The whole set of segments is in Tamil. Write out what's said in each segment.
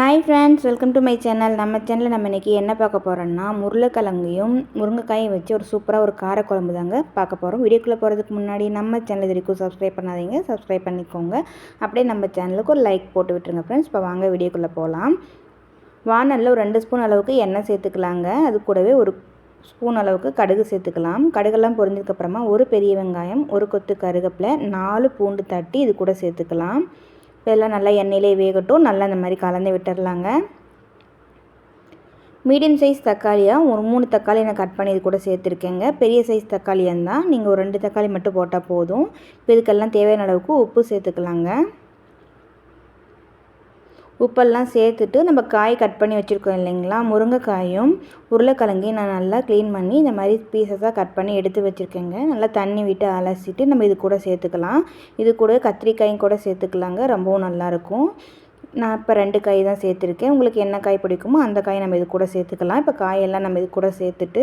Hi friends welcome to my channel நம்ம சேனலில் நம்ம இன்றைக்கி என்ன பார்க்க போகிறோன்னா உருளைக்கிழங்கையும் முருங்கைக்காயும் வச்சு ஒரு சூப்பராக ஒரு காரக்குழம்பு தாங்க பார்க்க போகிறோம் வீடியோக்குள்ளே போகிறதுக்கு முன்னாடி நம்ம சேனல் இது வரைக்கும் சப்ஸ்கிரைப் பண்ணாதீங்க. சப்ஸ்கிரைப் பண்ணிக்கோங்க. அப்படியே நம்ம சேனலுக்கு ஒரு லைக் போட்டு விட்டுருங்க ஃப்ரெண்ட்ஸ் இப்போ வாங்க வீடியோக்குள்ளே போகலாம் வானலில் ஒரு ரெண்டு ஸ்பூன் அளவுக்கு எண்ணெய் சேர்த்துக்கலாங்க. அது கூடவே ஒரு ஸ்பூன் அளவுக்கு கடுகு சேர்த்துக்கலாம். கடுகெல்லாம் பொரிஞ்சதுக்கப்புறமா ஒரு பெரிய வெங்காயம் ஒரு கொத்து கருகப்பில் நாலு பூண்டு தட்டி இது கூட சேர்த்துக்கலாம். இதெல்லாம் நல்லா எண்ணெயிலே வேகட்டும். நல்லா இந்த மாதிரி கலந்து விட்டுடலாங்க மீடியம் சைஸ் தக்காளியாக ஒரு மூணு தக்காளி நான் கட் பண்ணி இது கூட சேர்த்துருக்கேங்க. பெரிய சைஸ் தக்காளியாக இருந்தால் நீங்கள் ஒரு ரெண்டு தக்காளி மட்டும் போட்டால் போதும். இப்போ இதுக்கெல்லாம் தேவையான அளவுக்கு உப்பு சேர்த்துக்கலாங்க. உப்பெல்லாம் சேர்த்துட்டு நம்ம காய் கட் பண்ணி வச்சுருக்கோம் இல்லைங்களா? முருங்கைக்காயும் உருளைக்கிழங்கையும் நான் நல்லா க்ளீன் பண்ணி இந்த மாதிரி பீசஸாக கட் பண்ணி எடுத்து வச்சுருக்கேங்க. நல்லா தண்ணி விட்டு அலசிட்டு நம்ம இது கூட சேர்த்துக்கலாம். இது கூட கத்திரிக்காயும் கூட சேர்த்துக்கலாங்க. ரொம்பவும் நல்லாயிருக்கும் நான் இப்போ ரெண்டு காய் தான் சேர்த்துருக்கேன். உங்களுக்கு என்ன காய் பிடிக்குமோ அந்த காய் நம்ம இது கூட சேர்த்துக்கலாம். இப்போ காயெல்லாம் நம்ம இது கூட சேர்த்துட்டு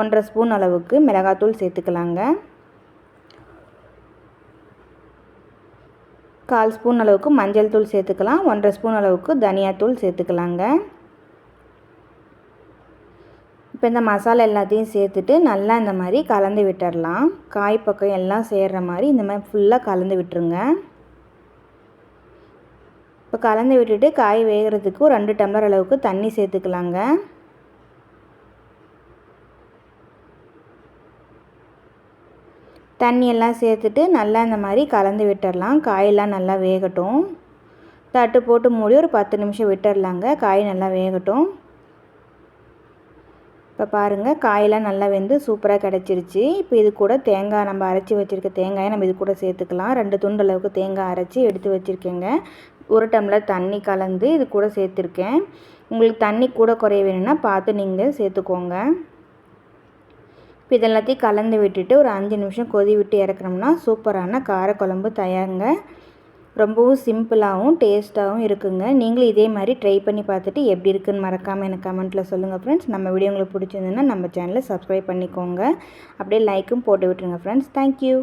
ஒன்றரை ஸ்பூன் அளவுக்கு மிளகாத்தூள் சேர்த்துக்கலாங்க. கால் ஸ்பூன் அளவுக்கு மஞ்சள் தூள் சேர்த்துக்கலாம். ஒன்றரை ஸ்பூன் அளவுக்கு தனியாத்தூள் சேர்த்துக்கலாங்க. இப்போ இந்த மசாலா எல்லாத்தையும் சேர்த்துட்டு நல்லா இந்த மாதிரி கலந்து விட்டுடலாம் காய் பக்கம் எல்லாம் சேர்கிற மாதிரி இந்த மாதிரி ஃபுல்லாக கலந்து விட்டுருங்க. இப்போ கலந்து விட்டுட்டு காய் வேகிறதுக்கு ஒரு ரெண்டு டம்ளர் அளவுக்கு தண்ணி சேர்த்துக்கலாங்க. தண்ணியெல்லாம் சேர்த்துட்டு நல்லா இந்த மாதிரி கலந்து விட்டுடலாம். காயெல்லாம் நல்லா வேகட்டும். தட்டு போட்டு மூடி ஒரு பத்து நிமிஷம் விட்டுடலாங்க. காய் நல்லா வேகட்டும். இப்போ பாருங்கள் காயெல்லாம் நல்லா வெந்து சூப்பராக கிடச்சிருச்சு. இப்போ இது கூட தேங்காய் நம்ம அரைச்சி வச்சுருக்க தேங்காயை நம்ம இது கூட சேர்த்துக்கலாம். ரெண்டு துண்டு அளவுக்கு தேங்காய் அரைச்சி எடுத்து வச்சுருக்கேங்க. ஒரு டம்ளர் தண்ணி கலந்து இது கூட சேர்த்துருக்கேன். உங்களுக்கு தண்ணி கூட குறைய வேணும்னா பார்த்து நீங்கள் சேர்த்துக்கோங்க. இப்போ இதெல்லாத்தையும் கலந்து விட்டுட்டு ஒரு அஞ்சு நிமிஷம் கொதி விட்டு இறக்குறோம்னா சூப்பரான காரக்குழம்பு தயாருங்க. ரொம்பவும் சிம்பிளாகவும் டேஸ்ட்டாகவும் இருக்குங்க. நீங்களும் இதே மாதிரி ட்ரை பண்ணி பார்த்துட்டு எப்படி இருக்குன்னு மறக்காமல் எனக்கு கமெண்ட்டில் சொல்லுங்கள் ஃப்ரெண்ட்ஸ் நம்ம வீடியோ உங்களுக்கு பிடிச்சிருந்துன்னா நம்ம சேனலை சப்ஸ்கிரைப் பண்ணிக்கோங்க. அப்படியே லைக்கும் போட்டு விட்டுருங்க ஃப்ரெண்ட்ஸ் தேங்க்யூ